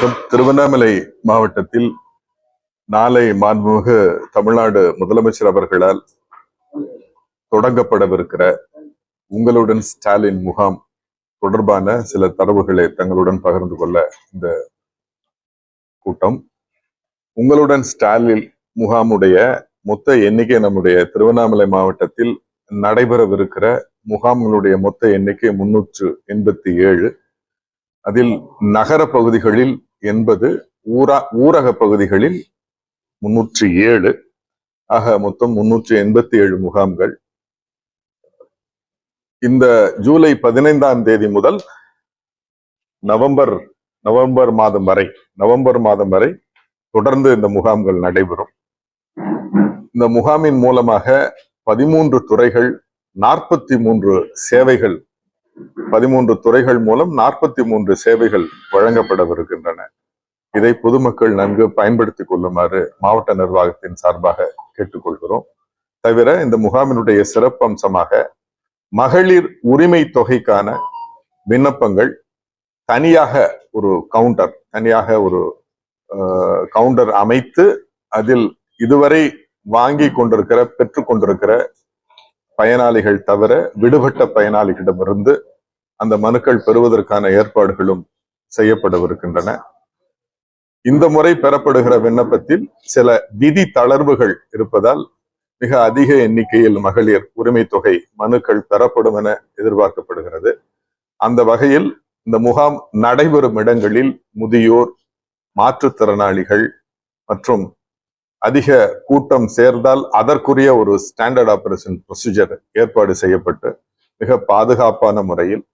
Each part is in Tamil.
வணக்கம். திருவண்ணாமலை மாவட்டத்தில் நாளை மாண்புமிகு தமிழ்நாடு முதலமைச்சர் அவர்களால் தொடங்கப்படவிருக்கிற உங்களுடன் ஸ்டாலின் முகாம் தொடர்பான சில தரவுகளை தங்களுடன் பகிர்ந்து கொள்ள இந்த கூட்டம். உங்களுடன் ஸ்டாலின் முகாமுடைய மொத்த எண்ணிக்கை நம்முடைய திருவண்ணாமலை மாவட்டத்தில் நடைபெறவிருக்கிற முகாம்களுடைய மொத்த எண்ணிக்கை முன்னூற்று எண்பத்தி ஏழு. அதில் நகர பகுதிகளில் என்பது ஊரா ஊரக பகுதிகளில் முன்னூற்றி ஏழு. ஆக மொத்தம் முன்னூற்றி எண்பத்தி ஏழு முகாம்கள். இந்த ஜூலை பதினைந்தாம் தேதி முதல் நவம்பர் நவம்பர் மாதம் வரை நவம்பர் மாதம் வரை தொடர்ந்து இந்த முகாம்கள் நடைபெறும். இந்த முகாமின் மூலமாக பதிமூன்று துறைகள் நாற்பத்தி மூன்று சேவைகள் பதிமூன்று துறைகள் மூலம் நாற்பத்தி மூன்று சேவைகள் வழங்கப்படவிருக்கின்றன. இதை பொதுமக்கள் நன்கு பயன்படுத்திக் கொள்ளுமாறு மாவட்ட நிர்வாகத்தின் சார்பாக கேட்டுக்கொள்கிறோம். தவிர இந்த முகாமினுடைய சிறப்பம்சமாக மகளிர் உரிமை தொகைக்கான விண்ணப்பங்கள் தனியாக ஒரு கவுண்டர் தனியாக ஒரு கவுண்டர் அமைத்து அதில் இதுவரை வாங்கி கொண்டிருக்கிற பெற்றுக் கொண்டிருக்கிற பயனாளிகள் தவிர விடுபட்ட பயனாளிகளிடமிருந்து அந்த மனுக்கள் பெறுவதற்கான ஏற்பாடுகளும் செய்யப்படவிருக்கின்றன. இந்த முறை பெறப்படுகிற விண்ணப்பத்தில் சில விதி தளர்வுகள் இருப்பதால் மிக அதிக எண்ணிக்கையில் மகளிர் உரிமை தொகை மனுக்கள் பெறப்படும் என எதிர்பார்க்கப்படுகிறது. அந்த வகையில் இந்த முகாம் நடைபெறும் இடங்களில் முதியோர் மாற்றுத்திறனாளிகள் மற்றும் அதிக கூட்டம் சேர்ந்தால் அதற்குரிய ஒரு ஸ்டாண்டர்ட் ஆபரேஷன் ப்ரொசீஜர் ஏற்பாடு செய்யப்பட்டு மிக பாதுகாப்பான முறையில்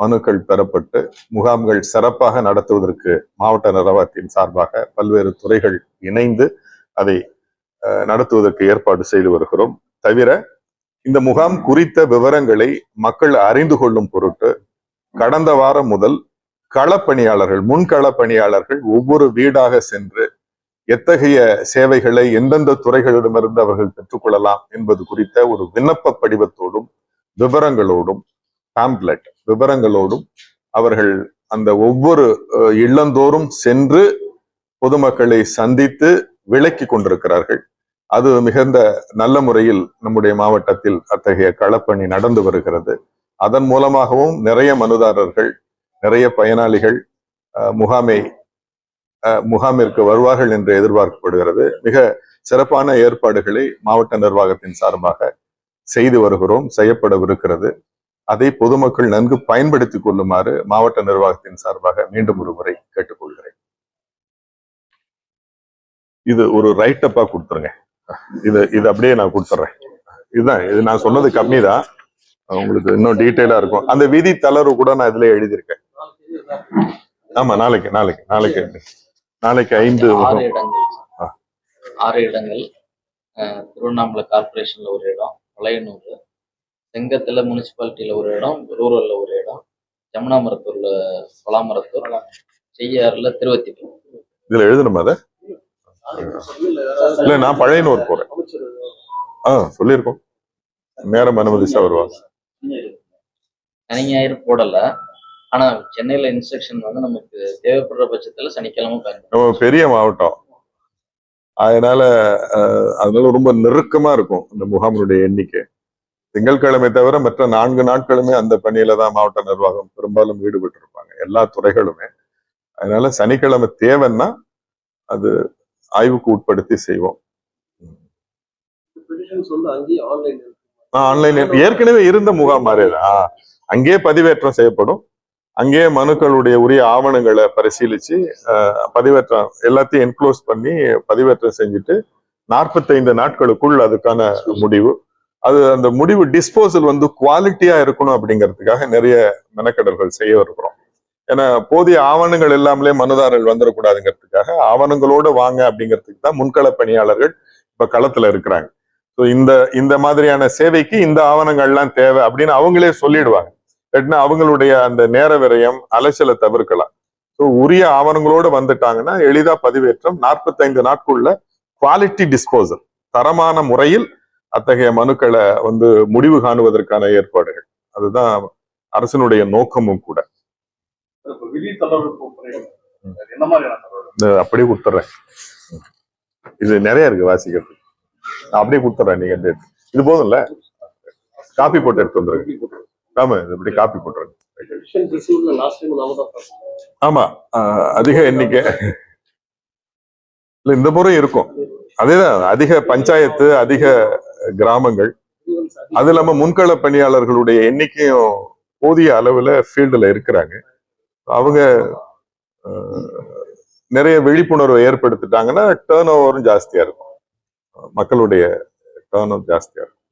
மனுக்கள் பெறப்பட்டு முகாம்கள் சிறப்பாக நடத்துவதற்கு மாவட்ட நிர்வாகத்தின் சார்பாக பல்வேறு துறைகள் இணைந்து அதை நடத்துவதற்கு ஏற்பாடு செய்து வருகிறோம். தவிர இந்த முகாம் குறித்த விவரங்களை மக்கள் அறிந்து கொள்ளும் பொருட்டு கடந்த வாரம் முதல் களப்பணியாளர்கள் முன்களப்பணியாளர்கள் ஒவ்வொரு வீடாக சென்று எத்தகைய சேவைகளை எந்தெந்த துறைகளிடமிருந்து அவர்கள் பெற்றுக்கொள்ளலாம் என்பது குறித்த ஒரு விண்ணப்ப படிவத்தோடும் விவரங்களோடும் பாம்ப்லெட் விவரங்களோடும் அவர்கள் அந்த ஒவ்வொரு இல்லந்தோறும் சென்று பொதுமக்களை சந்தித்து விளக்கி கொண்டிருக்கிறார்கள். அது மிகுந்த நல்ல முறையில் நம்முடைய மாவட்டத்தில் அத்தகைய களப்பணி நடந்து வருகிறது. அதன் மூலமாகவும் நிறைய மனுதாரர்கள் நிறைய பயனாளிகள் முகாமை முகாமிற்கு வருவார்கள் என்று எதிர்பார்க்கப்படுகிறது. மிக சிறப்பான ஏற்பாடுகளை மாவட்ட நிர்வாகத்தின் சார்பாக செய்து வருகிறோம் செய்யப்படவிருக்கிறது. அதை பொதுமக்கள் நன்கு பயன்படுத்திக் கொள்ளுமாறு மாவட்ட நிர்வாகத்தின் சார்பாக மீண்டும் ஒரு முறை கேட்டுக்கொள்கிறேன். இது ஒரு ரைட் அப்பா கொடுத்துருங்க. இது இது அப்படியே நான் கொடுத்துட்றேன் இதுதான் இது நான் சொன்னது கம்மி தான். உங்களுக்கு இன்னும் டீட்டெயிலா இருக்கும். அந்த விதி தளர்வு கூட நான் இதுல எழுதியிருக்கேன். ஆமா நாளைக்கு நாளைக்கு நாளைக்கு. நாளைக்கு ஐந்து ஆறு இடங்கள். ஆறு இடங்கள். திருவண்ணாமலை கார்பரேஷன்ல ஒரு இடம் பழையனூர் செங்கத்துல முனிசிபாலிட்டியில ஒரு இடம் ரூரல்ல ஒரு இடம். ஜமுனாமரத்தூர்ல பலாமரத்தூர். செய்யாறுல திருவத்திப்பூர். இதுல எழுதணுமா அத? இல்ல நான் பழையனூர் போறேன். ஆ சொல்லியிருக்கோம். நேரம் அனுமதிச்சா வருவாங்க. சனி ஞாயிறு போடல. ஆனா சென்னையில இன்ஸ்ட்ரக்ஷன் வந்து நமக்கு தேவைப்படுற பட்சத்துல சனிக்கிழமை நம்ம பெரிய மாவட்டம். அதனால அதனால ரொம்ப நெருக்கமா இருக்கும் இந்த முகாமினுடைய எண்ணிக்கை. திங்கட்கிழமை தவிர மற்ற நான்கு நாட்களுமே அந்த பணியில தான் மாவட்ட நிர்வாகம் பெரும்பாலும் ஈடுபட்டு இருப்பாங்க எல்லா துறைகளுமே. அதனால சனிக்கிழமை தேவைன்னா அது ஆய்வுக்கு உட்படுத்தி செய்வோம். ஆன்லைன் ஏற்கனவே இருந்த முகாம் மாதிரிதான். அங்கேயே பதிவேற்றம் செய்யப்படும். அங்கேயே மனுக்களுடைய உரிய ஆவணங்களை பரிசீலிச்சு பதிவேற்றம் எல்லாத்தையும் என்க்ளோஸ் பண்ணி பதிவேற்றம் செஞ்சுட்டு நாற்பத்தைந்து நாட்களுக்குள் அதுக்கான முடிவு. அது அந்த முடிவு டிஸ்போசல் வந்து குவாலிட்டியா இருக்கணும் அப்படிங்கிறதுக்காக நிறைய மெனக்கடல்கள் செய்ய இருக்கிறோம். ஏன்னா போதிய ஆவணங்கள் எல்லாமே மனுதாரர்கள் வந்துடக்கூடாதுங்கிறதுக்காக ஆவணங்களோடு வாங்க அப்படிங்கிறதுக்கு தான் முன்கள பணியாளர்கள் இப்ப களத்துல இருக்கிறாங்க. ஸோ இந்த இந்த மாதிரியான சேவைக்கு இந்த ஆவணங்கள்லாம் தேவை அப்படின்னு அவங்களே சொல்லிடுவாங்க. இல்லாட்டினா அவங்களுடைய அந்த நேர விரயம் அலைச்சலை தவிர்க்கலாம். ஸோ உரிய ஆவணங்களோடு வந்துட்டாங்கன்னா எளிதா பதிவேற்றம் நாற்பத்தைந்து நாட்குள்ள குவாலிட்டி டிஸ்போசல் தரமான முறையில் அத்தகைய மனுக்களை வந்து முடிவு காணுவதற்கான ஏற்பாடுகள். அதுதான் அரசனுடைய நோக்கமும் கூட. அப்படியே கொடுத்துட்றேன் இது நிறைய இருக்கு வாசிக்கிறது அப்படியே கொடுத்துட்றேன் நீங்க எடுத்து. இது போதும்ல? காப்பி போட்டு எடுத்து வந்துருங்க. ஆமா இது இப்படி காப்பி போட்டுருங்க நாம. ஆமா அதிக எண்ணிக்கை. இல்ல இந்த முறை இருக்கும். அதேதான் அதிக பஞ்சாயத்து அதிக கிராமங்கள். அது இல்லாம முன்கள பணியாளர்களுடைய எண்ணிக்கையும் போதிய அளவுல ஃபீல்டுல இருக்கிறாங்க. அவங்க நிறைய விழிப்புணர்வை ஏற்படுத்திட்டாங்கன்னா டேர்ன் ஓவரும் ஜாஸ்தியா இருக்கும். மக்களுடைய டேர்ன் ஓவர் ஜாஸ்தியா இருக்கும்.